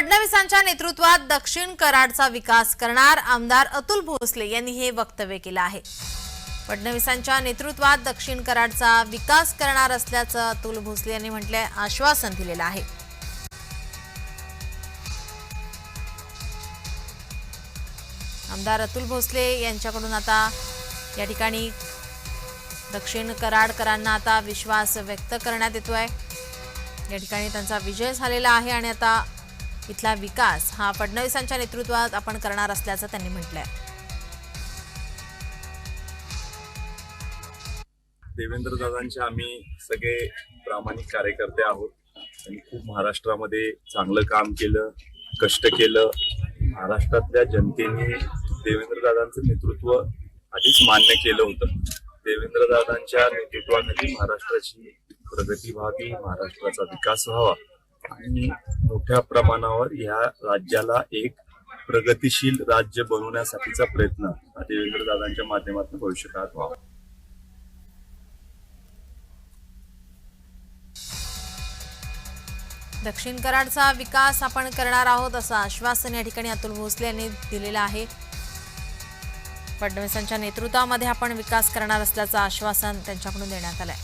फडणवीसांच्या नेतृत्वात दक्षिण कराडचा विकास करणार आमदार अतुल भोसले यांनी हे वक्तव्य केलं आहे. फडणवीसांच्या नेतृत्वात दक्षिण कराडचा विकास करणार असल्याचं अतुल भोसले यांनी म्हटलंय आश्वासन दिलेलं आहे. आमदार अतुल भोसले यांच्याकडून आता या ठिकाणी दक्षिण कराडकरांना आता विश्वास व्यक्त करण्यात येतोय. या ठिकाणी त्यांचा विजय झालेला आहे आणि आता इथला विकास हा फडणवीसांच्या नेतृत्वात आपण करणार असल्याचं त्यांनी म्हटलंय. देवेंद्र दादांचे आम्ही सगळे प्रामाणिक कार्यकर्ते आहोत. त्यांनी खूप महाराष्ट्रामध्ये चांगलं काम केलं कष्ट केलं. महाराष्ट्रातल्या जनतेने देवेंद्र दादांचं नेतृत्व आधीच मान्य केलं होतं. देवेंद्र दादांच्या नेतृत्वाखाली महाराष्ट्राची प्रगती व्हावी महाराष्ट्राचा विकास व्हावा. आणि मोठ्या प्रमाणावर या राज्याला एक प्रगतिशील राज्य बनवण्यासाठीचा प्रयत्न देवेंद्र दादांच्या माध्यमातून भविष्यकाळात व्हावा दक्षिण कराडचा विकास आपण करणार आहोत असं आश्वासन या ठिकाणी अतुल भोसले यांनी दिलेलं आहे. फडणवीसांच्या नेतृत्वामध्ये आपण विकास करणार असल्याचं आश्वासन त्यांच्याकडून देण्यात आलंय.